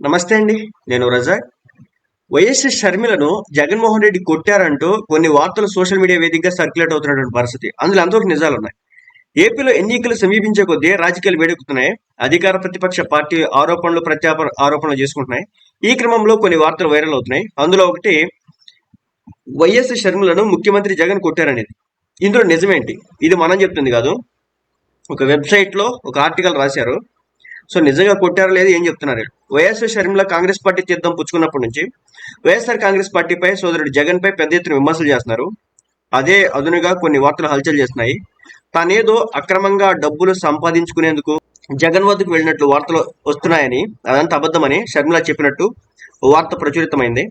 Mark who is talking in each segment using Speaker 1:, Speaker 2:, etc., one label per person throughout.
Speaker 1: నమస్తే అండి నేను రజాక్. వైఎస్ షర్మిలను జగన్మోహన్ రెడ్డి కొట్టారంటూ కొన్ని వార్తలు సోషల్ మీడియా వేదికగా సర్క్యులేట్ అవుతున్నటువంటి పరిస్థితి. అందులో ఎంతవరకు నిజాలు ఉన్నాయి ఏపీలో ఎన్నికలు సమీపించే కొద్దీ రాజకీయాలు వేడెక్కుతున్నాయి. అధికార ప్రతిపక్ష పార్టీ ఆరోపణలు ప్రత్యాప ఆరోపణలు చేసుకుంటున్నాయి. ఈ క్రమంలో కొన్ని వార్తలు వైరల్ అవుతున్నాయి. అందులో ఒకటి వైఎస్ షర్మిలను ముఖ్యమంత్రి జగన్ కొట్టారనేది. ఇందులో నిజమేంటి? ఇది మనం చెప్తుంది కాదు. ఒక వెబ్సైట్లో ఒక ఆర్టికల్ రాశారు. సో నిజంగా కొట్టారో లేదు ఏం చెప్తున్నారు వైఎస్ఆర్ షర్మిల కాంగ్రెస్ పార్టీ తీర్థం పుచ్చుకున్నప్పటి నుంచి వైఎస్ఆర్ కాంగ్రెస్ పార్టీపై సోదరుడు జగన్ పై పెద్ద ఎత్తున విమర్శలు చేస్తున్నారు. అదే అదునుగా కొన్ని వార్తలు హల్చల్ చేస్తున్నాయి. తానేదో అక్రమంగా డబ్బులు సంపాదించుకునేందుకు జగన్ వద్దకు వెళ్ళినట్లు వార్తలు వస్తున్నాయని అదంతా అబద్ధమని షర్మిల చెప్పినట్టు వార్త ప్రచురితమైంది.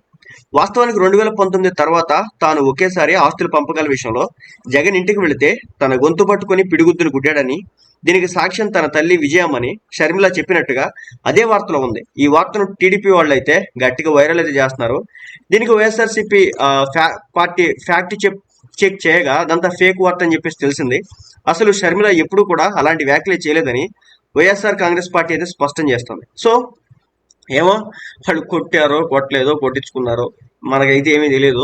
Speaker 1: వాస్తవానికి రెండు వేల పంతొమ్మిది తర్వాత తాను ఒకేసారి ఆస్తుల పంపకాల విషయంలో జగన్ ఇంటికి వెళితే తన గొంతు పట్టుకుని పిడిగుద్దులు గుడ్డాడని దీనికి సాక్ష్యం తన తల్లి విజయమ్మని షర్మిల చెప్పినట్టుగా అదే వార్తలో ఉంది. ఈ వార్తను టీడీపీ వాళ్ళు అయితే గట్టిగా వైరల్ అయితే చేస్తున్నారు. దీనికి వైఎస్ఆర్సీపీ ఫ్యా- పార్టీ ఫ్యాక్ట్ చెక్ చెక్ చేయగా అదంతా ఫేక్ వార్త అని చెప్పేసి తెలిసింది. అసలు షర్మిల ఎప్పుడూ కూడా అలాంటి వ్యాఖ్యలు చేయలేదని వైఎస్ఆర్ కాంగ్రెస్ పార్టీ అయితే స్పష్టం చేస్తుంది. సో ఏమో వాళ్ళు కొట్టారో కొట్టలేదో కొట్టించుకున్నారో మనకైతే ఏమీ తెలియదు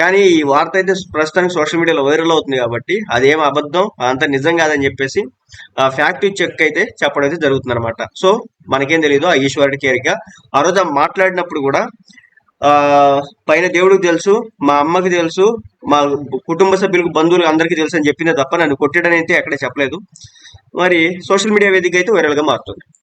Speaker 1: కానీ ఈ వార్త అయితే ప్రస్తుతానికి సోషల్ మీడియాలో వైరల్ అవుతుంది కాబట్టి అదేం అబద్ధం అంత నిజం కాదని చెప్పేసి ఫ్యాక్ట్ చెక్ అయితే చెప్పడం అయితే జరుగుతుంది అనమాట సో మనకేం తెలియదు ఆ ఈశ్వరుడి కేరిక. ఆ రోజు మాట్లాడినప్పుడు కూడా ఆ పైన దేవుడికి తెలుసు మా అమ్మకి తెలుసు మా కుటుంబ సభ్యులకు బంధువులకు అందరికీ తెలుసు అని చెప్పిందే తప్ప నన్ను కొట్టడం అయితే ఎక్కడ చెప్పలేదు. మరి సోషల్ మీడియా వేదిక అయితే వైరల్గా మారుతుంది.